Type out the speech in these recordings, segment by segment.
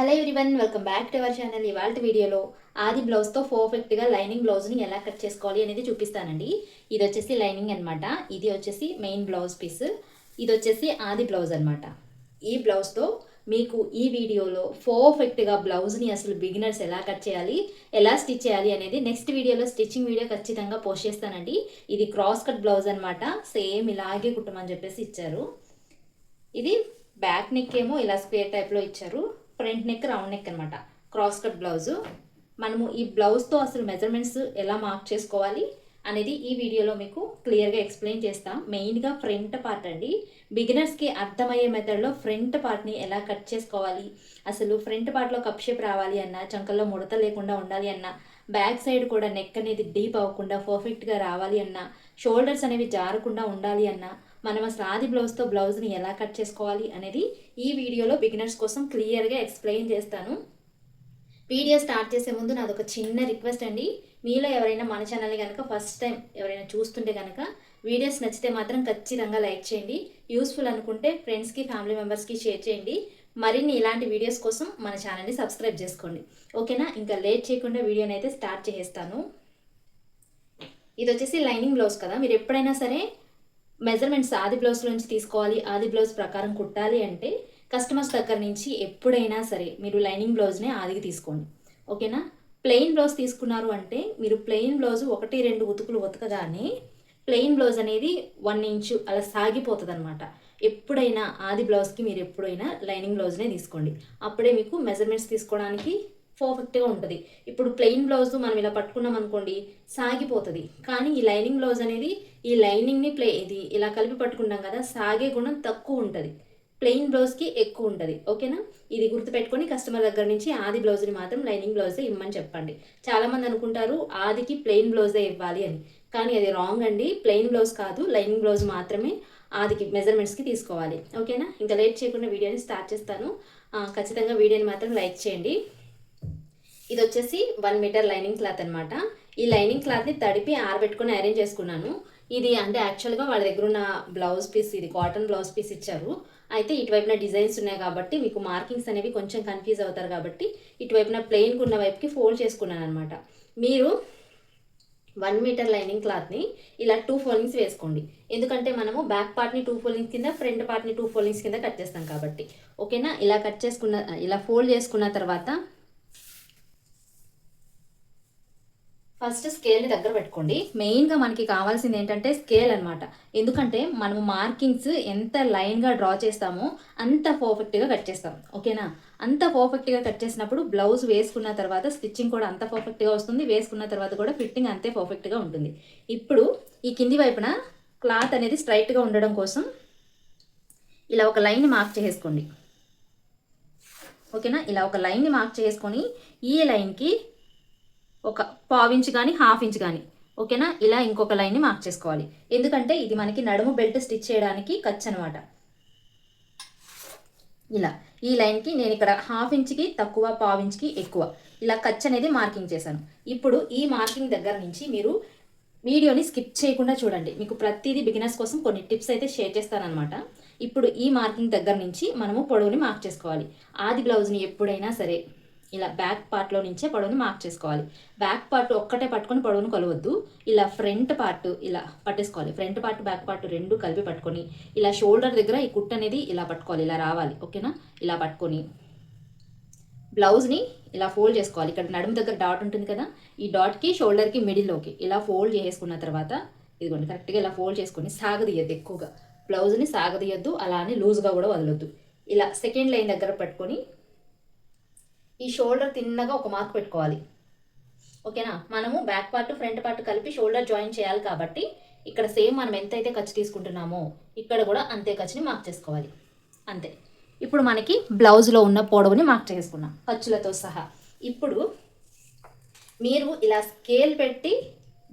Hello everyone welcome back to our channel ఇవాళ వీడియోలో ఆది బ్లౌజ్తో పర్ఫెక్ట్గా లైనింగ్ బ్లౌజ్ని ఎలా కట్ చేసుకోవాలి అనేది చూపిస్తానండి. ఇది వచ్చేసి లైనింగ్ అన్నమాట. ఇది వచ్చేసి మెయిన్ బ్లౌజ్ పీస్ ఇది వచ్చేసి ఆది బ్లౌజ్ అనమాట ఈ బ్లౌజ్తో మీకు ఈ వీడియోలో పర్ఫెక్ట్గా బ్లౌజ్ని అసలు బిగినర్స్ ఎలా కట్ చేయాలి ఎలా స్టిచ్ చేయాలి అనేది నెక్స్ట్ వీడియోలో స్టిచ్చింగ్ వీడియో ఖచ్చితంగా పోస్ట్ చేస్తానండి. ఇది క్రాస్ కట్ బ్లౌజ్ అనమాట సేమ్ ఇలాగే కుట్టమని చెప్పేసి ఇచ్చారు. ఇది బ్యాక్ నెక్ ఏమో ఇలా స్క్వేర్ టైప్లో ఇచ్చారు. ఫ్రంట్ నెక్ రౌండ్ నెక్ అనమాట క్రాస్ కట్ బ్లౌజు. మనము ఈ బ్లౌజ్తో అసలు మెజర్మెంట్స్ ఎలా మార్క్ చేసుకోవాలి అనేది ఈ వీడియోలో మీకు క్లియర్గా ఎక్స్ప్లెయిన్ చేస్తాం. మెయిన్గా ఫ్రంట్ పార్ట్ అండి. బిగినర్స్కి అర్థమయ్యే మెథడ్లో ఫ్రంట్ పార్ట్ని ఎలా కట్ చేసుకోవాలి? అసలు ఫ్రంట్ పార్ట్లో కప్ షేప్ రావాలి అన్న చంకల్లో ముడత లేకుండా ఉండాలి అన్న బ్యాక్ సైడ్ కూడా నెక్ అనేది డీప్ అవ్వకుండా పర్ఫెక్ట్గా రావాలి అన్న షోల్డర్స్ అనేవి జారకుండా ఉండాలి అన్నా మనం అసలు ఆది బ్లౌజ్తో బ్లౌజ్ని ఎలా కట్ చేసుకోవాలి అనేది ఈ వీడియోలో బిగినర్స్ కోసం క్లియర్గా ఎక్స్ప్లెయిన్ చేస్తాను. వీడియో స్టార్ట్ చేసే ముందు నాది ఒక చిన్న రిక్వెస్ట్ అండి. మీలో ఎవరైనా మన ఛానల్ని కనుక ఫస్ట్ టైం ఎవరైనా చూస్తుంటే కనుక వీడియోస్ నచ్చితే మాత్రం ఖచ్చితంగా లైక్ చేయండి. యూస్ఫుల్ అనుకుంటే ఫ్రెండ్స్కి ఫ్యామిలీ మెంబర్స్కి షేర్ చేయండి. మరిన్ని ఇలాంటి వీడియోస్ కోసం మన ఛానల్ని సబ్స్క్రైబ్ చేసుకోండి. ఓకేనా? ఇంకా లేట్ చేయకుండా వీడియోని అయితే స్టార్ట్ చేసేస్తాను. ఇది వచ్చేసి లైనింగ్ బ్లౌజ్ కదా. మీరు ఎప్పుడైనా సరే మెజర్మెంట్స్ ఆది బ్లౌజ్ నుంచి తీసుకోవాలి ఆది బ్లౌజ్ ప్రకారం కుట్టాలి అంటే కస్టమర్స్ దగ్గర నుంచి ఎప్పుడైనా సరే మీరు లైనింగ్ బ్లౌజ్నే ఆదికి తీసుకోండి. ఓకేనా? ప్లెయిన్ బ్లౌజ్ తీసుకున్నారు అంటే మీరు ప్లెయిన్ బ్లౌజ్ ఒకటి రెండు ఉతుకులు ఉతకగానే ప్లెయిన్ బ్లౌజ్ అనేది వన్ ఇంచు అలా సాగిపోతుంది అనమాట ఎప్పుడైనా ఆది బ్లౌజ్కి మీరు ఎప్పుడైనా లైనింగ్ బ్లౌజ్నే తీసుకోండి. అప్పుడే మీకు మెజర్మెంట్స్ తీసుకోవడానికి పర్ఫెక్ట్గా ఉంటుంది. ఇప్పుడు ప్లెయిన్ బ్లౌజ్ మనం ఇలా పట్టుకున్నాం అనుకోండి సాగిపోతుంది. కానీ ఈ లైనింగ్ బ్లౌజ్ అనేది ఈ లైనింగ్ని ప్లే ఇది ఇలా కలిపి పట్టుకున్నాం కదా సాగే గుణం తక్కువ ఉంటుంది. ప్లెయిన్ బ్లౌజ్కి ఎక్కువ ఉంటుంది. ఓకేనా? ఇది గుర్తుపెట్టుకొని కస్టమర్ దగ్గర నుంచి ఆది బ్లౌజ్ని మాత్రం లైనింగ్ బ్లౌజే ఇమ్మని చెప్పండి. చాలామంది అనుకుంటారు ఆదికి ప్లెయిన్ బ్లౌజే ఇవ్వాలి అని. కానీ అది రాంగ్ అండి. ప్లెయిన్ బ్లౌజ్ కాదు లైనింగ్ బ్లౌజ్ మాత్రమే ఆదికి మెజర్మెంట్స్కి తీసుకోవాలి. ఓకేనా? ఇంకా లేట్ చేయకుండా వీడియోని స్టార్ట్ చేస్తాను. ఖచ్చితంగా వీడియోని మాత్రం లైక్ చేయండి. ఇది వచ్చేసి వన్ మీటర్ లైనింగ్ క్లాత్ అనమాట ఈ లైనింగ్ క్లాత్ని తడిపి ఆరబెట్టుకొని అరేంజ్ చేసుకున్నాను. ఇది అంటే యాక్చువల్గా వాళ్ళ దగ్గర ఉన్న బ్లౌజ్ పీస్ ఇది కాటన్ బ్లౌజ్ పీస్ ఇచ్చారు. అయితే ఇటువైపున డిజైన్స్ ఉన్నాయి కాబట్టి మీకు మార్కింగ్స్ అనేవి కొంచెం కన్ఫ్యూజ్ అవుతారు కాబట్టి ఇటువైపున ప్లెయిన్కి ఉన్న వైపుకి ఫోల్డ్ చేసుకున్నాను అనమాట మీరు వన్ మీటర్ లైనింగ్ క్లాత్ని ఇలా టూ ఫోల్డింగ్స్ వేసుకోండి. ఎందుకంటే మనము బ్యాక్ పార్ట్ని టూ ఫోల్డింగ్స్ కింద ఫ్రంట్ పార్ట్ని టూ ఫోల్డింగ్స్ కింద కట్ చేస్తాం కాబట్టి. ఓకేనా ఇలా కట్ చేసుకున్న ఇలా ఫోల్డ్ చేసుకున్న తర్వాత ఫస్ట్ స్కేల్ని దగ్గర పెట్టుకోండి. మెయిన్గా మనకి కావాల్సింది ఏంటంటే స్కేల్ అనమాట ఎందుకంటే మనము మార్కింగ్స్ ఎంత లైన్గా డ్రా చేస్తామో అంత పర్ఫెక్ట్గా కట్ చేస్తాం. ఓకేనా? అంత పర్ఫెక్ట్గా కట్ చేసినప్పుడు బ్లౌజ్ వేసుకున్న తర్వాత స్టిచ్చింగ్ కూడా అంత పర్ఫెక్ట్గా వస్తుంది. వేసుకున్న తర్వాత కూడా ఫిట్టింగ్ అంతే పర్ఫెక్ట్గా ఉంటుంది. ఇప్పుడు ఈ కింది వైపున క్లాత్ అనేది స్ట్రైట్గా ఉండడం కోసం ఇలా ఒక లైన్ మార్క్ చేసుకోండి ఓకేనా? ఇలా ఒక లైన్ని మార్క్ చేసుకొని ఈ లైన్కి ఒక పావు కానీ హాఫ్ ఇంచ్ కానీ ఓకేనా? ఇలా ఇంకొక లైన్ని మార్క్ చేసుకోవాలి. ఎందుకంటే ఇది మనకి నడుము బెల్ట్ స్టిచ్ చేయడానికి ఖర్చు అనమాట ఇలా ఈ లైన్కి నేను ఇక్కడ హాఫ్ ఇంచ్కి తక్కువ పావు ఇంచ్కి ఎక్కువ. ఇలా ఖర్చు అనేది మార్కింగ్ చేశాను. ఇప్పుడు ఈ మార్కింగ్ దగ్గర నుంచి మీరు వీడియోని స్కిప్ చేయకుండా చూడండి. మీకు ప్రతిదీ బిగినర్స్ కోసం కొన్ని టిప్స్ అయితే షేర్ చేస్తానన్నమాట. ఇప్పుడు ఈ మార్కింగ్ దగ్గర నుంచి మనము పొడవుని మార్క్ చేసుకోవాలి. ఆది బ్లౌజ్ని ఎప్పుడైనా సరే ఇలా బ్యాక్ పార్ట్లో నుంచే పొడవుని మార్క్ చేసుకోవాలి. బ్యాక్ పార్ట్ ఒక్కటే పట్టుకొని పొడవును కొలవద్దు. ఇలా ఫ్రంట్ పార్ట్ ఇలా పట్టేసుకోవాలి. ఫ్రంట్ పార్ట్ బ్యాక్ పార్ట్ రెండు కలిపి పట్టుకొని ఇలా షోల్డర్ దగ్గర ఈ కుట్ అనేది ఇలా పట్టుకోవాలి. ఇలా రావాలి. ఓకేనా? ఇలా పట్టుకొని బ్లౌజ్ని ఇలా ఫోల్డ్ చేసుకోవాలి. ఇక్కడ నడుము దగ్గర డాట్ ఉంటుంది కదా? ఈ డాట్కి షోల్డర్కి మిడిల్లోకి ఇలా ఫోల్డ్ చేసుకున్న తర్వాత ఇదిగోండి కరెక్ట్గా ఇలా ఫోల్డ్ చేసుకొని సాగదీయద్దు ఎక్కువగా. బ్లౌజ్ని సాగదీయద్దు. అలానే లూజ్గా కూడా వదలొద్దు. ఇలా సెకండ్ లైన్ దగ్గర పట్టుకొని ఈ షోల్డర్ తిన్నగా ఒక మార్క్ పెట్టుకోవాలి. ఓకేనా? మనము బ్యాక్ పార్ట్ ఫ్రంట్ పార్ట్ కలిపి షోల్డర్ జాయిన్ చేయాలి కాబట్టి ఇక్కడ సేమ్ మనం ఎంతైతే ఖర్చు తీసుకుంటున్నామో ఇక్కడ కూడా అంతే ఖర్చుని మార్క్ చేసుకోవాలి. అంతే. ఇప్పుడు మనకి బ్లౌజ్లో ఉన్న పొడవుని మార్క్ చేసుకున్నాం ఖర్చులతో సహా. ఇప్పుడు మీరు ఇలా స్కేల్ పెట్టి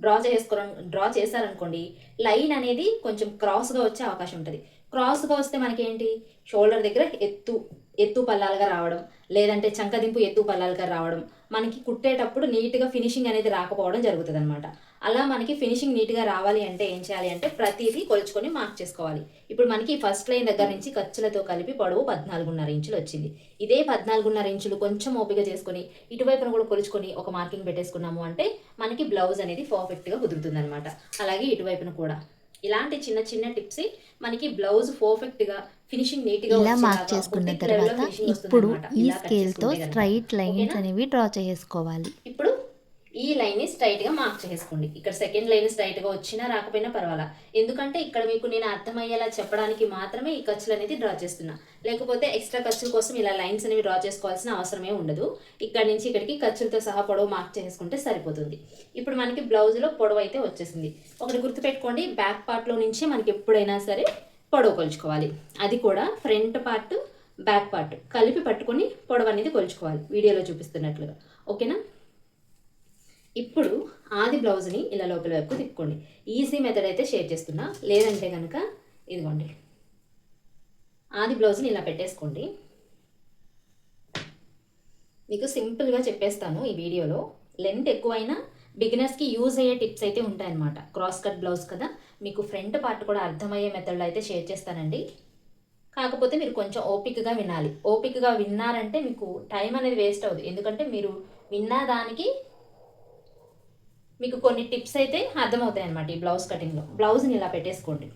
డ్రా చేసుకో డ్రా చేశారనుకోండి లైన్ అనేది కొంచెం క్రాస్గా వచ్చే అవకాశం ఉంటుంది. క్రాస్గా వస్తే మనకేంటి? షోల్డర్ దగ్గర ఎత్తు ఎత్తు పల్లాలుగా రావడం లేదంటే చంకదింపు ఎత్తు పల్లాలుగా రావడం మనకి కుట్టేటప్పుడు నీట్గా ఫినిషింగ్ అనేది రాకపోవడం జరుగుతుంది అనమాట అలా మనకి ఫినిషింగ్ నీట్గా రావాలి అంటే ఏం చేయాలి అంటే ప్రతిదీ కొలుచుకొని మార్క్ చేసుకోవాలి. ఇప్పుడు మనకి ఫస్ట్ లైన్ దగ్గర నుంచి ఖర్చులతో కలిపి పొడవు పద్నాలుగున్నర ఇంచులు వచ్చింది. ఇదే పద్నాలుగున్నర ఇంచులు కొంచెం ఓపిక చేసుకొని ఇటువైపున కూడా కొలుచుకొని ఒక మార్కింగ్ పెట్టేసుకున్నాము అంటే మనకి బ్లౌజ్ అనేది పర్ఫెక్ట్గా కుదురుతుంది అనమాట అలాగే ఇటువైపున కూడా. ఇలాంటి చిన్న చిన్న టిప్స్ మనకి బ్లౌజ్ పర్ఫెక్ట్గా ఫినిషింగ్ నీట్గా ఇలా మార్క్ చేసుకున్న తర్వాత ఇప్పుడు. ఈ చేసుకుంటే గనుక. Straight lines? అనేవి డ్రా చేసుకోవాలి ఇప్పుడు ఈ లైన్ని స్ట్రైట్గా మార్క్ చేసుకోండి. ఇక్కడ సెకండ్ లైన్ స్ట్రైట్గా వచ్చినా రాకపోయినా పర్వాలా. ఎందుకంటే ఇక్కడ మీకు నేను అర్థమయ్యేలా చెప్పడానికి మాత్రమే ఈ ఖర్చులు అనేది డ్రా చేస్తున్నా. లేకపోతే ఎక్స్ట్రా ఖర్చుల కోసం ఇలా లైన్స్ అనేవి డ్రా చేసుకోవాల్సిన అవసరమే ఉండదు. ఇక్కడ నుంచి ఇక్కడికి ఖర్చులతో సహా పొడవు మార్క్ చేసుకుంటే సరిపోతుంది. ఇప్పుడు మనకి బ్లౌజ్లో పొడవు అయితే వచ్చేసింది. ఒకటి గుర్తుపెట్టుకోండి బ్యాక్ పార్ట్లో నుంచే నుంచి మనకి ఎప్పుడైనా సరే పొడవు కొలుచుకోవాలి. అది కూడా ఫ్రంట్ పార్ట్ బ్యాక్ పార్ట్ కలిపి పట్టుకొని పొడవు అనేది కొలుచుకోవాలి. వీడియోలో చూపిస్తున్నట్లుగా. ఓకేనా? ఇప్పుడు ఆది బ్లౌజ్ని ఇలా లోపల వైపు తిప్పుకోండి. ఈజీ మెథడ్ అయితే షేర్ చేస్తున్నా. లేదంటే కనుక ఇదిగోండి. ఆది బ్లౌజ్ని ఇలా పెట్టేసుకోండి. మీకు సింపుల్గా చెప్పేస్తాను ఈ వీడియోలో. లెంత్ ఎక్కువైనా బిగినర్స్కి యూజ్ అయ్యే టిప్స్ అయితే ఉంటాయన్నమాట. క్రాస్ కట్ బ్లౌజ్ కదా. మీకు ఫ్రంట్ పార్ట్ కూడా అర్థమయ్యే మెథడ్లో అయితే షేర్ చేస్తానండి. కాకపోతే మీరు కొంచెం ఓపికగా వినాలి. ఓపికగా విన్నారంటే మీకు టైం అనేది వేస్ట్ అవుతుంది ఎందుకంటే మీరు విన్న దానికి మీకు కొన్ని టిప్స్ అయితే అర్థమవుతాయి అనమాట ఈ బ్లౌజ్ కటింగ్లో. బ్లౌజ్ని ఇలా పెట్టేసుకోండి.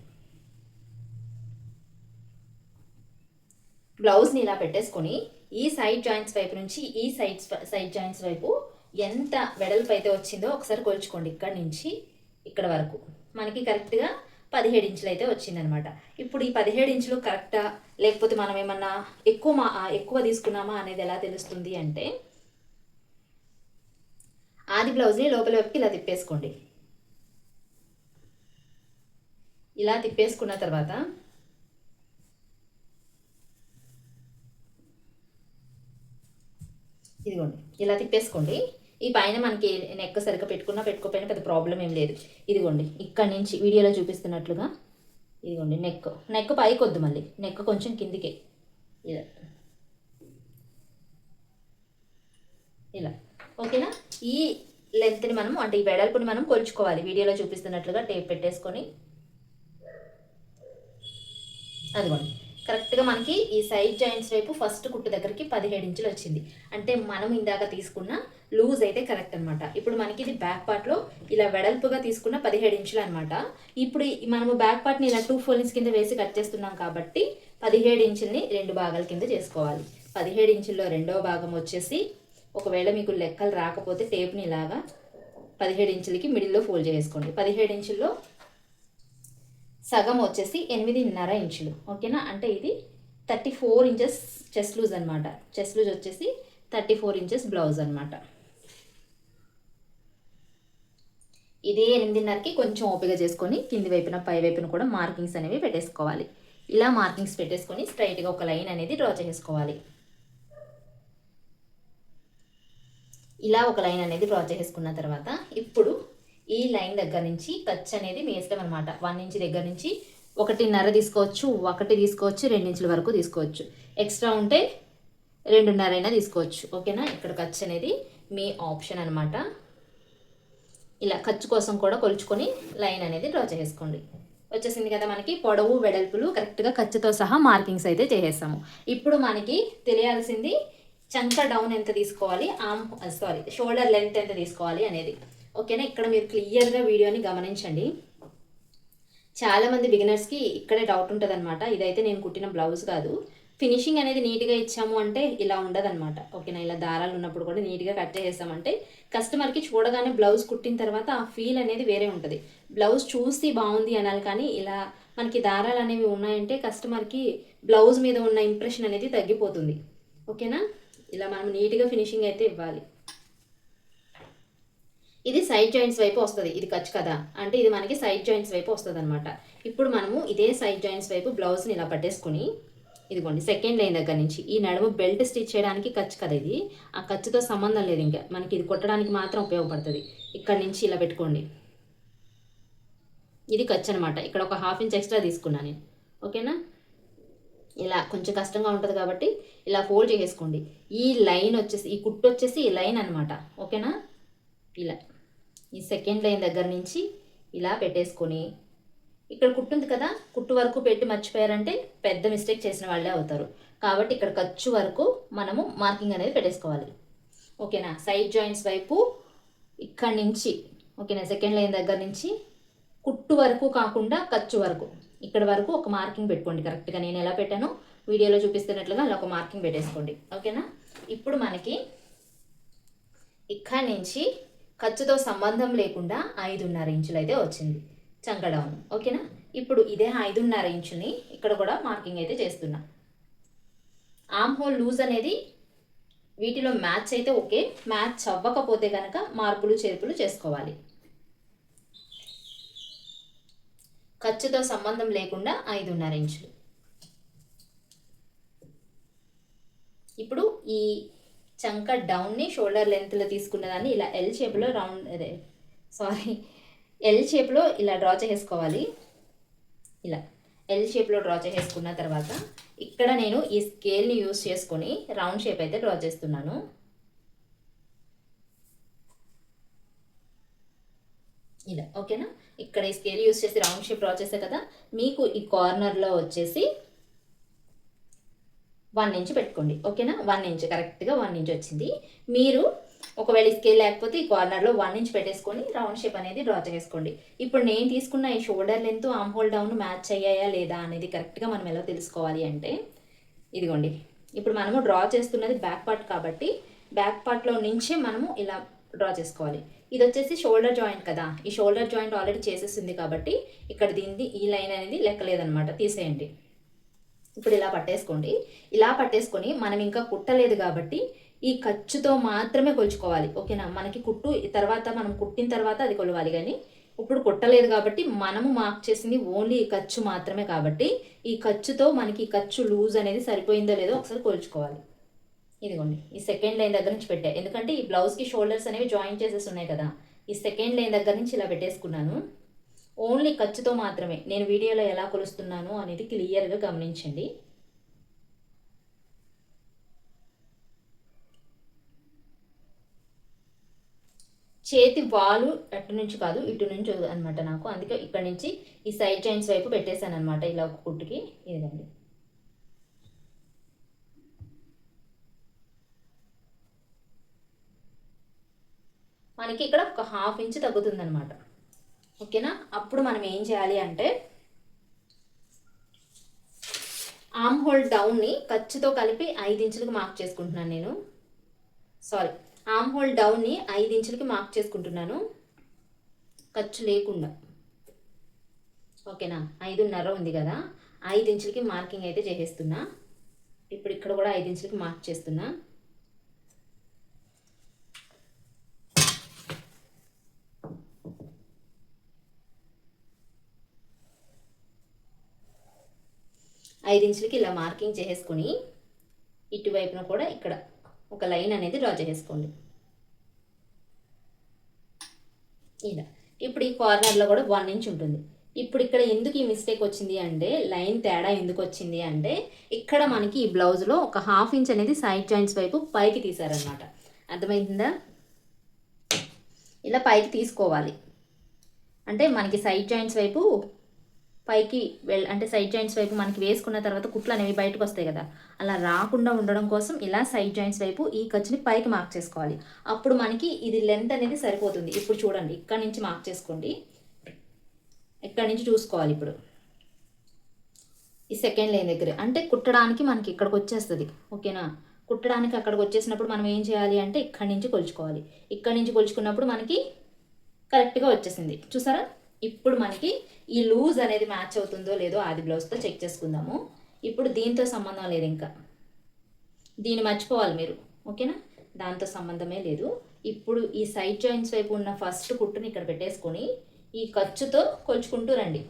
బ్లౌజ్ని ఇలా పెట్టేసుకొని ఈ సైడ్ జాయింట్స్ వైపు నుంచి ఈ సైడ్ సైడ్ జాయింట్స్ వైపు ఎంత వెడల్పు అయితే వచ్చిందో ఒకసారి కొలుచుకోండి ఇక్కడ నుంచి ఇక్కడ వరకు. మనకి కరెక్ట్గా పదిహేడు ఇంచులు అయితే వచ్చిందనమాట ఇప్పుడు ఈ పదిహేడు ఇంచులు కరెక్టా? లేకపోతే మనం ఏమన్నా ఎక్కువ మా ఎక్కువ తీసుకున్నామా అనేది ఎలా తెలుస్తుంది అంటే ఆది బ్లౌజ్ని లోపల వైపుకి ఇలా తిప్పేసుకోండి. ఇలా తిప్పేసుకున్న తర్వాత ఇదిగోండి ఇలా తిప్పేసుకోండి. ఈ పైన మనకి నెక్ సరిగ్గా పెట్టుకున్నా పెట్టుకోపోయినా పెద్ద ప్రాబ్లం ఏం లేదు. ఇదిగోండి ఇక్కడ నుంచి వీడియోలో చూపిస్తున్నట్లుగా ఇదిగోండి నెక్ నెక్ పైకి వద్దు మళ్ళీ. నెక్ కొంచెం కిందికే. ఇలా. ఇలా. ఓకేనా? ఈ లెంత్ని మనం అంటే ఈ వెడల్పుని మనం కొలుచుకోవాలి. వీడియోలో చూపిస్తున్నట్లుగా టేప్ పెట్టేసుకొని. అదిగోండి. కరెక్ట్గా మనకి ఈ సైడ్ జాయింట్స్ వైపు ఫస్ట్ కుట్టు దగ్గరికి పదిహేడు ఇంచులు వచ్చింది. అంటే మనం ఇందాక తీసుకున్న లూజ్ అయితే కరెక్ట్ అనమాట ఇప్పుడు మనకి ఇది బ్యాక్ పార్ట్లో ఇలా వెడల్పుగా తీసుకున్న పదిహేడు ఇంచులు అనమాట ఇప్పుడు ఈ మనము బ్యాక్ పార్ట్ని ఇలా టూ ఫోల్డింగ్స్ కింద వేసి కట్ చేస్తున్నాం కాబట్టి పదిహేడు ఇంచుల్ని రెండు భాగాల కింద చేసుకోవాలి. పదిహేడు ఇంచుల్లో రెండవ భాగం వచ్చేసి ఒకవేళ మీకు లెక్కలు రాకపోతే టేప్ని ఇలాగా పదిహేడు ఇంచులకి మిడిల్లో ఫోల్డ్ చేసుకోండి. పదిహేడు ఇంచుల్లో సగం వచ్చేసి ఎనిమిదిన్నర ఇంచులు. ఓకేనా? అంటే ఇది thirty four inches chest loose అనమాట చెస్ట్ లూజ్ వచ్చేసి థర్టీ ఫోర్ ఇంచెస్ బ్లౌజ్ అనమాట ఇదే ఎనిమిదిన్నరకి కొంచెం ఓపిక చేసుకొని కింది వైపున పై వైపున కూడా మార్కింగ్స్ అనేవి పెట్టేసుకోవాలి. ఇలా మార్కింగ్స్ పెట్టేసుకొని స్ట్రైట్గా ఒక లైన్ అనేది డ్రా చేసుకోవాలి. ఇలా ఒక లైన్ అనేది డ్రా చేసుకున్న తర్వాత ఇప్పుడు ఈ లైన్ దగ్గర నుంచి ఖర్చు అనేది మీ ఇష్టం అనమాట వన్ ఇంచ్ దగ్గర నుంచి ఒకటిన్నర తీసుకోవచ్చు ఒకటి తీసుకోవచ్చు రెండు ఇంచుల వరకు తీసుకోవచ్చు. ఎక్స్ట్రా ఉంటే రెండున్నర అయినా తీసుకోవచ్చు. ఓకేనా? ఇక్కడ ఖర్చు అనేది మీ ఆప్షన్ అనమాట ఇలా ఖర్చు కోసం కూడా కొలుచుకొని లైన్ అనేది డ్రా చేసుకోండి. వచ్చేసింది కదా మనకి పొడవు వెడల్పులు కరెక్ట్గా ఖర్చుతో సహా మార్కింగ్స్ అయితే చేసేసాము ఇప్పుడు మనకి తెలియాల్సింది చంక డౌన్ ఎంత తీసుకోవాలి? ఆమ్ సారీ షోల్డర్ లెంత్ ఎంత తీసుకోవాలి అనేది. ఓకేనా ఇక్కడ మీరు క్లియర్గా వీడియోని గమనించండి. చాలామంది బిగినర్స్కి ఇక్కడే డౌట్ ఉంటుంది అనమాట ఇదైతే నేను కుట్టిన బ్లౌజ్ కాదు. ఫినిషింగ్ అనేది నీట్గా ఇచ్చాము అంటే ఇలా ఉండదన్నమాట. ఓకేనా ఇలా దారాలు ఉన్నప్పుడు కూడా నీట్గా కట్ చేసామంటే కస్టమర్కి చూడగానే బ్లౌజ్ కుట్టిన తర్వాత ఆ ఫీల్ అనేది వేరే ఉంటుంది. బ్లౌజ్ చూసి బాగుంది అనాలి కానీ ఇలా మనకి దారాలు అనేవి ఉన్నాయంటే కస్టమర్కి బ్లౌజ్ మీద ఉన్న ఇంప్రెషన్ అనేది తగ్గిపోతుంది. ఓకేనా ఇలా మనం నీట్గా ఫినిషింగ్ అయితే ఇవ్వాలి. ఇది సైడ్ జాయింట్స్ వైపు వస్తుంది. ఇది ఖర్చు కదా? అంటే ఇది మనకి సైడ్ జాయింట్స్ వైపు వస్తుంది అనమాట ఇప్పుడు మనము ఇదే సైడ్ జాయింట్స్ వైపు బ్లౌజ్ని ఇలా పట్టేసుకుని ఇదిగోండి సెకండ్ లైన్ దగ్గర నుంచి ఈ నడుము బెల్ట్ స్టిచ్ చేయడానికి ఖర్చు కదా ఇది? ఆ ఖర్చుతో సంబంధం లేదు ఇంకా. మనకి ఇది కొట్టడానికి మాత్రం ఉపయోగపడుతుంది. ఇక్కడ నుంచి ఇలా పెట్టుకోండి. ఇది ఖర్చు అనమాట ఇక్కడ ఒక హాఫ్ ఇంచ్ ఎక్స్ట్రా తీసుకున్నాను నేను. ఓకేనా? ఇలా కొంచెం కష్టంగా ఉంటుంది కాబట్టి ఇలా ఫోల్డ్ చేసేసుకోండి. ఈ లైన్ వచ్చేసి ఈ కుట్టు వచ్చేసి ఈ లైన్ అనమాట ఓకేనా? ఇలా. ఈ సెకండ్ లైన్ దగ్గర నుంచి ఇలా పెట్టేసుకొని ఇక్కడ కుట్టు ఉంది కదా కుట్టు వరకు పెట్టి మర్చిపోయారంటే పెద్ద మిస్టేక్ చేసిన వాళ్ళే అవుతారు. కాబట్టి ఇక్కడ ఖర్చు వరకు మనము మార్కింగ్ అనేది పెట్టేసుకోవాలి. ఓకేనా? సైడ్ జాయింట్స్ వైపు ఇక్కడ నుంచి ఓకేనా? సెకండ్ లైన్ దగ్గర నుంచి కుట్టు వరకు కాకుండా ఖర్చు వరకు. ఇక్కడ వరకు ఒక మార్కింగ్ పెట్టుకోండి. కరెక్ట్గా నేను ఎలా పెట్టానో వీడియోలో చూపిస్తున్నట్లుగా అలా ఒక మార్కింగ్ పెట్టేసుకోండి. ఓకేనా ఇప్పుడు మనకి ఇక్కడ నుంచి ఖర్చుతో సంబంధం లేకుండా ఐదున్నర ఇంచులు అయితే వచ్చింది. చంకడౌన్ ఓకేనా ఇప్పుడు ఇదే ఐదున్నర ఇంచుని ఇక్కడ కూడా మార్కింగ్ అయితే చేస్తున్నా. ఆమ్ హోల్ లూజ్ అనేది వీటిలో మ్యాచ్ అయితే ఓకే. మ్యాచ్ అవ్వకపోతే కనుక మార్పులు చేర్పులు చేసుకోవాలి. ఖర్చుతో సంబంధం లేకుండా ఐదున్నర ఇంచులు. ఇప్పుడు ఈ చంక డౌన్ని షోల్డర్ లెంత్లో తీసుకున్న దాన్ని ఇలా ఎల్ షేప్లో రౌండ్ అదే సారీ ఎల్ షేప్లో ఇలా డ్రా చేసుకోవాలి. ఇలా ఎల్ షేప్లో డ్రా చేసుకున్న తర్వాత ఇక్కడ నేను ఈ స్కేల్ని యూస్ చేసుకొని రౌండ్ షేప్ అయితే డ్రా చేస్తున్నాను. ఇలా ఓకేనా? ఇక్కడ ఈ స్కేల్ యూస్ చేసి రౌండ్ షేప్ డ్రా చేసే కదా మీకు ఈ కార్నర్లో వచ్చేసి వన్ ఇంచ్ పెట్టుకోండి ఓకేనా? వన్ ఇంచ్ కరెక్ట్గా వన్ ఇంచ్ వచ్చింది. మీరు ఒకవేళ స్కేల్ లేకపోతే ఈ కార్నర్లో వన్ ఇంచ్ పెట్టేసుకొని రౌండ్ షేప్ అనేది డ్రా చేసుకోండి ఇప్పుడు నేను తీసుకున్న ఈ shoulder length armhole down match అయ్యాయా లేదా అనేది కరెక్ట్గా మనం ఎలా తెలుసుకోవాలి అంటే ఇదిగోండి. ఇప్పుడు మనము డ్రా చేస్తున్నది బ్యాక్ పార్ట్ కాబట్టి బ్యాక్ పార్ట్లో నుంచే మనము ఇలా డ్రా చేసుకోవాలి. ఇది వచ్చేసి షోల్డర్ జాయింట్ కదా. ఈ షోల్డర్ జాయింట్ ఆల్రెడీ చేసేసింది కాబట్టి ఇక్కడ దీనిది ఈ లైన్ అనేది లెక్కలేదనమాట తీసేయండి. ఇప్పుడు ఇలా పట్టేసుకోండి. ఇలా పట్టేసుకొని మనం ఇంకా కుట్టలేదు కాబట్టి ఈ ఖర్చుతో మాత్రమే కొలుచుకోవాలి. ఓకేనా? మనకి కుట్టు తర్వాత మనం కుట్టిన తర్వాత అది కొలవాలి కానీ ఇప్పుడు కుట్టలేదు కాబట్టి మనము మార్క్ చేసింది ఓన్లీ ఈ ఖర్చు మాత్రమే కాబట్టి ఈ ఖర్చుతో మనకి ఈ ఖర్చు లూజ్ అనేది సరిపోయిందో లేదో ఒకసారి కొలుచుకోవాలి. ఇదిగోండి ఈ సెకండ్ లైన్ దగ్గర నుంచి పెట్టా. ఎందుకంటే ఈ బ్లౌజ్కి షోల్డర్స్ అనేవి జాయిన్ చేసేసి ఉన్నాయి కదా. ఈ సెకండ్ లైన్ దగ్గర నుంచి ఇలా పెట్టేసుకున్నాను. ఓన్లీ ఖర్చుతో మాత్రమే. నేను వీడియోలో ఎలా కొలుస్తున్నాను అనేది క్లియర్గా గమనించండి. చేతి వాలు అటు నుంచి కాదు ఇటు నుంచి అనమాట నాకు. అందుకే ఇక్కడ నుంచి ఈ సైడ్ జాయింట్స్ వైపు పెట్టేశాను అనమాట ఇలా ఒక కుట్టుకి. ఇదిగండి. మనకి ఇక్కడ ఒక హాఫ్ ఇంచ్ తగ్గుతుంది అనమాట ఓకేనా? అప్పుడు మనం ఏం చేయాలి అంటే ఆమ్ హోల్ డౌన్ని ఖర్చుతో కలిపి ఐదు ఇంచులకు మార్క్ చేసుకుంటున్నాను నేను. సారీ ఆమ్ హోల్ డౌన్ని ఐదు ఇంచులకి మార్క్ చేసుకుంటున్నాను. ఖర్చు లేకుండా. ఓకేనా? ఐదున్నర ఉంది కదా. ఐదు ఇంచులకి మార్కింగ్ అయితే చేసేస్తున్నా. ఇప్పుడు ఇక్కడ కూడా ఐదు ఇంచులకి మార్క్ చేస్తున్నా. ఐదు ఇంచులకి ఇలా మార్కింగ్ చేసేసుకుని ఇటువైపున కూడా ఇక్కడ ఒక లైన్ అనేది డ్రా చేసుకోండి ఇలా. ఇప్పుడు ఈ కార్నర్లో కూడా వన్ ఇంచ్ ఉంటుంది. ఇప్పుడు ఇక్కడ ఎందుకు ఈ మిస్టేక్ వచ్చింది అంటే లైన్ తేడా ఎందుకు వచ్చింది అంటే ఇక్కడ మనకి ఈ బ్లౌజ్లో ఒక హాఫ్ ఇంచ్ అనేది సైడ్ జాయింట్స్ వైపు పైకి తీసారనమాట అర్థమైందా? ఇలా పైకి తీసుకోవాలి. అంటే మనకి సైడ్ జాయింట్స్ వైపు పైకి వెళ్ అంటే సైడ్ జాయింట్స్ వైపు మనకి వేసుకున్న తర్వాత కుట్లు అనేవి బయటకు వస్తాయి కదా. అలా రాకుండా ఉండడం కోసం ఇలా సైడ్ జాయింట్స్ వైపు ఈ ఖర్చుని పైకి మార్క్ చేసుకోవాలి. అప్పుడు మనకి ఇది లెంత్ అనేది సరిపోతుంది. ఇప్పుడు చూడండి ఇక్కడ నుంచి మార్క్ చేసుకోండి. ఇక్కడ నుంచి చూసుకోవాలి ఇప్పుడు. ఈ సెకండ్ లైన్ దగ్గర. అంటే కుట్టడానికి మనకి ఇక్కడికి వచ్చేస్తుంది. ఓకేనా కుట్టడానికి అక్కడికి వచ్చేసినప్పుడు మనం ఏం చేయాలి అంటే ఇక్కడి నుంచి కొలుచుకోవాలి. ఇక్కడి నుంచి కొలుచుకున్నప్పుడు మనకి కరెక్ట్గా వచ్చేసింది. చూసారా? ఇప్పుడు మనకి ఈ లూజ్ అనేది మ్యాచ్ అవుతుందో లేదో ఆది బ్లౌజ్తో చెక్ చేసుకుందాము. ఇప్పుడు దీంతో సంబంధం లేదు ఇంకా. దీన్ని మర్చిపోవాలి మీరు. ఓకేనా దాంతో సంబంధమే లేదు. ఇప్పుడు ఈ సైడ్ జాయింట్స్ వైపు ఉన్న ఫస్ట్ కుట్టుని ఇక్కడ పెట్టేసుకొని ఈ ఖర్చుతో కొలుచుకుంటూ రండి.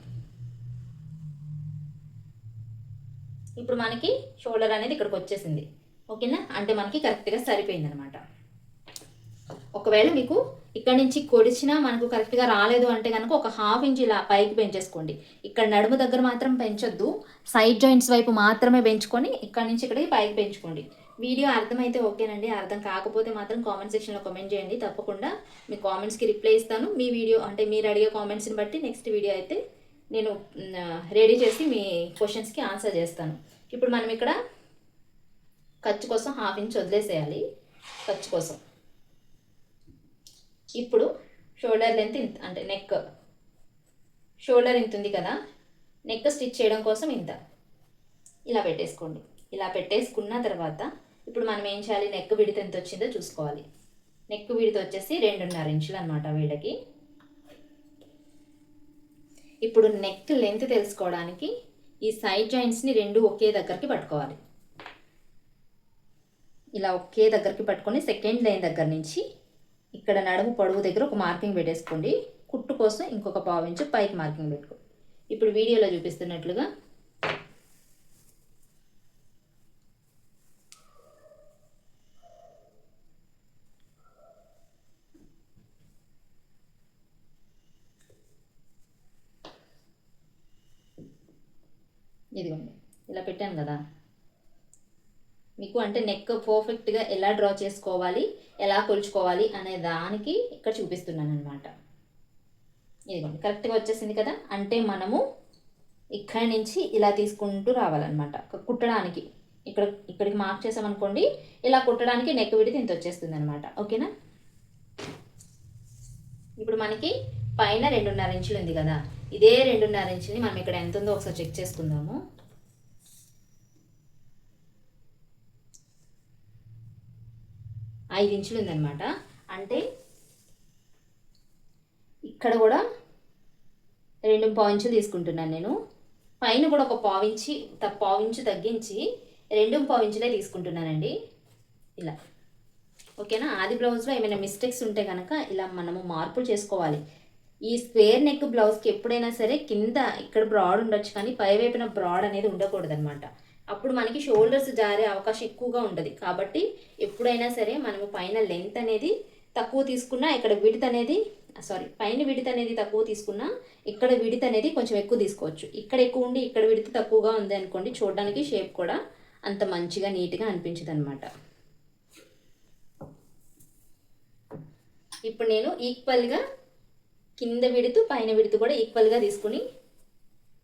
ఇప్పుడు మనకి షోల్డర్ అనేది ఇక్కడికి వచ్చేసింది. ఓకేనా అంటే మనకి కరెక్ట్గా సరిపోయింది అనమాట ఒకవేళ మీకు ఇక్కడ నుంచి కొడిచినా మనకు కరెక్ట్గా రాలేదు అంటే కనుక ఒక హాఫ్ ఇంచ్ ఇలా పైకి పెంచేసుకోండి. ఇక్కడ నడుము దగ్గర మాత్రం పెంచొద్దు. సైడ్ జాయింట్స్ వైపు మాత్రమే పెంచుకొని ఇక్కడ నుంచి ఇక్కడికి పైకి పెంచుకోండి. వీడియో అర్థమైతే ఓకేనండి. అర్థం కాకపోతే మాత్రం కామెంట్ సెక్షన్లో కామెంట్ చేయండి. తప్పకుండా మీ కామెంట్స్కి రిప్లై ఇస్తాను. మీ వీడియో అంటే మీరు అడిగే కామెంట్స్ని బట్టి నెక్స్ట్ వీడియో అయితే నేను రెడీ చేసి మీ క్వశ్చన్స్కి ఆన్సర్ చేస్తాను. ఇప్పుడు మనం ఇక్కడ ఖర్చు కోసం హాఫ్ ఇంచ్ వదిలేసేయాలి. ఖర్చు కోసం. ఇప్పుడు షోల్డర్ లెంత్ ఇంత అంటే నెక్. షోల్డర్ ఇంత ఉంది కదా నెక్ స్టిచ్ చేయడం కోసం ఇంత. ఇలా పెట్టేసుకోండి. ఇలా పెట్టేసుకున్న తర్వాత ఇప్పుడు మనం ఏం చేయాలి? నెక్ విడత ఎంత వచ్చిందో చూసుకోవాలి. నెక్ విడత వచ్చేసి రెండున్నర ఇంచులు అనమాట వీళ్ళకి. ఇప్పుడు నెక్ లెంత్ తెలుసుకోవడానికి ఈ సైడ్ జాయింట్స్ని రెండు ఒకే దగ్గరికి పట్టుకోవాలి. ఇలా ఒకే దగ్గరికి పట్టుకొని సెకండ్ లైన్ దగ్గర నుంచి ఇక్కడ నడుము పొడవు దగ్గర ఒక మార్కింగ్ పెట్టేసుకోండి. కుట్టు కోసం ఇంకొక పావు ఇంచు పైకి మార్కింగ్ పెట్టుకో. ఇప్పుడు వీడియోలో చూపిస్తున్నట్లుగా ఇదిగోండి ఇలా పెట్టాను కదా. మీకు అంటే నెక్ పర్ఫెక్ట్గా ఎలా డ్రా చేసుకోవాలి ఎలా కొలుచుకోవాలి అనే దానికి ఇక్కడ చూపిస్తున్నాను అనమాట ఇదిగోండి కరెక్ట్గా వచ్చేసింది కదా? అంటే మనము ఇక్కడి నుంచి ఇలా తీసుకుంటూ రావాలన్నమాట. కుట్టడానికి. ఇక్కడ ఇక్కడికి మార్క్ చేసామనుకోండి ఇలా కుట్టడానికి నెక్ విడితే ఇంత వచ్చేస్తుంది అనమాట ఓకేనా? ఇప్పుడు మనకి పైన రెండున్నర ఇంచులు ఉంది కదా? ఇదే రెండున్నర ఇంచుని మనం ఇక్కడ ఎంత ఉందో ఒకసారి చెక్ చేసుకుందాము. ఐదు ఇంచులు ఉందన్నమాట. అంటే ఇక్కడ కూడా రెండు పావించులు తీసుకుంటున్నాను నేను. పైన కూడా ఒక పావించి పావించు తగ్గించి రెండు పావించులే తీసుకుంటున్నానండి. ఇలా. ఓకేనా? ఆది బ్లౌజ్లో ఏమైనా మిస్టేక్స్ ఉంటే కనుక ఇలా మనము మార్పులు చేసుకోవాలి. ఈ స్క్వేర్ నెక్ బ్లౌజ్కి ఎప్పుడైనా సరే కింద ఇక్కడ బ్రాడ్ ఉండొచ్చు కానీ పై వైపున బ్రాడ్ అనేది ఉండకూడదు అనమాట అప్పుడు మనకి షోల్డర్స్ జారే అవకాశం ఎక్కువగా ఉంటుంది కాబట్టి ఎప్పుడైనా సరే మనము పైన లెంత్ అనేది తక్కువ తీసుకున్నా ఇక్కడ విడత్ అనేది సారీ పైన విడత అనేది తక్కువ తీసుకున్నా ఇక్కడ విడత అనేది కొంచెం ఎక్కువ తీసుకోవచ్చు. ఇక్కడ ఎక్కువ ఉండి ఇక్కడ విడత తక్కువగా ఉంది అనుకోండి చూడడానికి షేప్ కూడా అంత మంచిగా నీట్గా అనిపించదు అనమాట ఇప్పుడు నేను ఈక్వల్గా కింద విడుతూ పైన విడుతూ కూడా ఈక్వల్గా తీసుకుని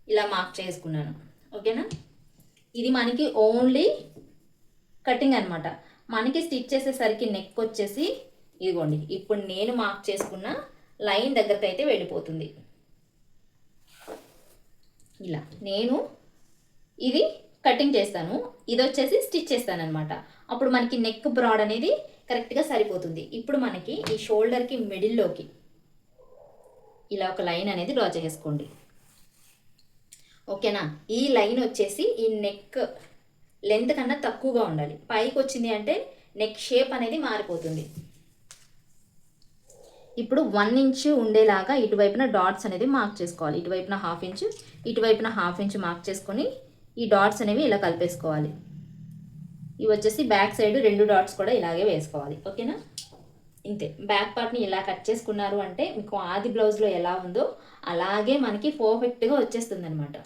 ఇలా మార్క్ చేసుకున్నాను. ఓకేనా? ఇది మనకి ఓన్లీ కటింగ్ అనమాట మనకి స్టిచ్ చేసేసరికి నెక్ వచ్చేసి ఇదిగోండి ఇప్పుడు నేను మార్క్ చేసుకున్న లైన్ దగ్గరకు అయితే వెళ్ళిపోతుంది. ఇలా నేను ఇది కటింగ్ చేస్తాను. ఇది వచ్చేసి స్టిచ్ చేస్తాను అనమాట అప్పుడు మనకి నెక్ బ్రాడ్ అనేది కరెక్ట్గా సరిపోతుంది. ఇప్పుడు మనకి ఈ షోల్డర్కి మిడిల్లోకి ఇలా ఒక లైన్ అనేది డ్రా చేసుకోండి. ఓకేనా? ఈ లైన్ వచ్చేసి ఈ నెక్ లెంత్ కన్నా తక్కువగా ఉండాలి. పైకి వచ్చింది అంటే నెక్ షేప్ అనేది మారిపోతుంది. ఇప్పుడు వన్ ఇంచ్ ఉండేలాగా ఇటువైపున డాట్స్ అనేది మార్క్ చేసుకోవాలి. ఇటువైపున హాఫ్ ఇంచ్ ఇటువైపున హాఫ్ ఇంచ్ మార్క్ చేసుకొని ఈ డాట్స్ అనేవి ఇలా కలిపేసుకోవాలి. ఇవి వచ్చేసి బ్యాక్ సైడ్ రెండు డాట్స్ కూడా ఇలాగే వేసుకోవాలి. ఓకేనా? ఇంతే. బ్యాక్ పార్ట్ని ఇలా కట్ చేసుకున్నారు అంటే మీకు ఆది బ్లౌజ్లో ఎలా ఉందో అలాగే మనకి పర్ఫెక్ట్గా వచ్చేస్తుంది అనమాట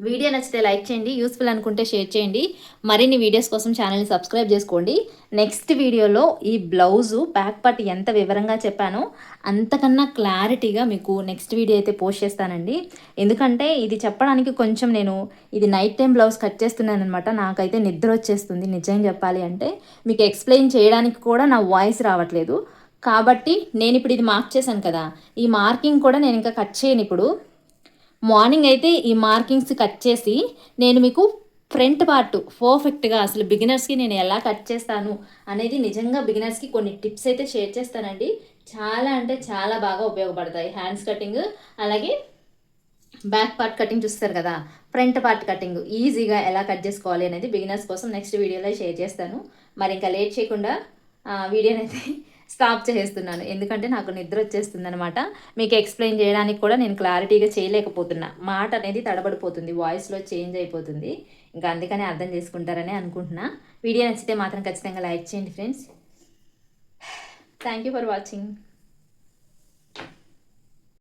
వీడియో నచ్చితే లైక్ చేయండి యూస్ఫుల్ అనుకుంటే షేర్ చేయండి. మరిన్ని వీడియోస్ కోసం ఛానల్ని సబ్స్క్రైబ్ చేసుకోండి. నెక్స్ట్ వీడియోలో ఈ బ్లౌజు బ్యాక్ పార్ట్ ఎంత వివరంగా చెప్పానో అంతకన్నా క్లారిటీగా మీకు నెక్స్ట్ వీడియో అయితే పోస్ట్ చేస్తానండి. ఎందుకంటే ఇది చెప్పడానికి కొంచెం నేను ఇది నైట్ టైం బ్లౌజ్ కట్ చేస్తున్నాను అనమాట నాకైతే నిద్ర వచ్చేస్తుంది నిజం చెప్పాలి అంటే. మీకు ఎక్స్ప్లెయిన్ చేయడానికి కూడా నా వాయిస్ రావట్లేదు. కాబట్టి నేను ఇప్పుడు ఇది మార్క్ చేశాను కదా. ఈ మార్కింగ్ కూడా నేను ఇంకా కట్ చేయను ఇప్పుడు. మార్నింగ్ అయితే ఈ మార్కింగ్స్ కట్ చేసి నేను మీకు ఫ్రంట్ పార్ట్ పర్ఫెక్ట్గా అసలు బిగినర్స్కి నేను ఎలా కట్ చేస్తాను అనేది నిజంగా బిగినర్స్కి కొన్ని టిప్స్ అయితే షేర్ చేస్తానండి. చాలా అంటే చాలా బాగా ఉపయోగపడతాయి. హ్యాండ్స్ కటింగ్ అలాగే బ్యాక్ పార్ట్ కటింగ్ చూస్తారు కదా. ఫ్రంట్ పార్ట్ కటింగ్ ఈజీగా ఎలా కట్ చేసుకోవాలి అనేది బిగినర్స్ కోసం నెక్స్ట్ వీడియోలో షేర్ చేస్తాను. మరి ఇంకా లేట్ చేయకుండా వీడియోనైతే స్టాప్ చేసేస్తున్నాను. ఎందుకంటే నాకు నిద్ర వచ్చేస్తుంది అనమాట మీకు ఎక్స్ప్లెయిన్ చేయడానికి కూడా నేను క్లారిటీగా చేయలేకపోతున్నా. మాట అనేది తడబడిపోతుంది. వాయిస్లో చేంజ్ అయిపోతుంది. ఇంకా అందుకనే అర్థం చేసుకుంటారని అనుకుంటున్నా. వీడియో నచ్చితే మాత్రం ఖచ్చితంగా లైక్ చేయండి friends. Thank you for watching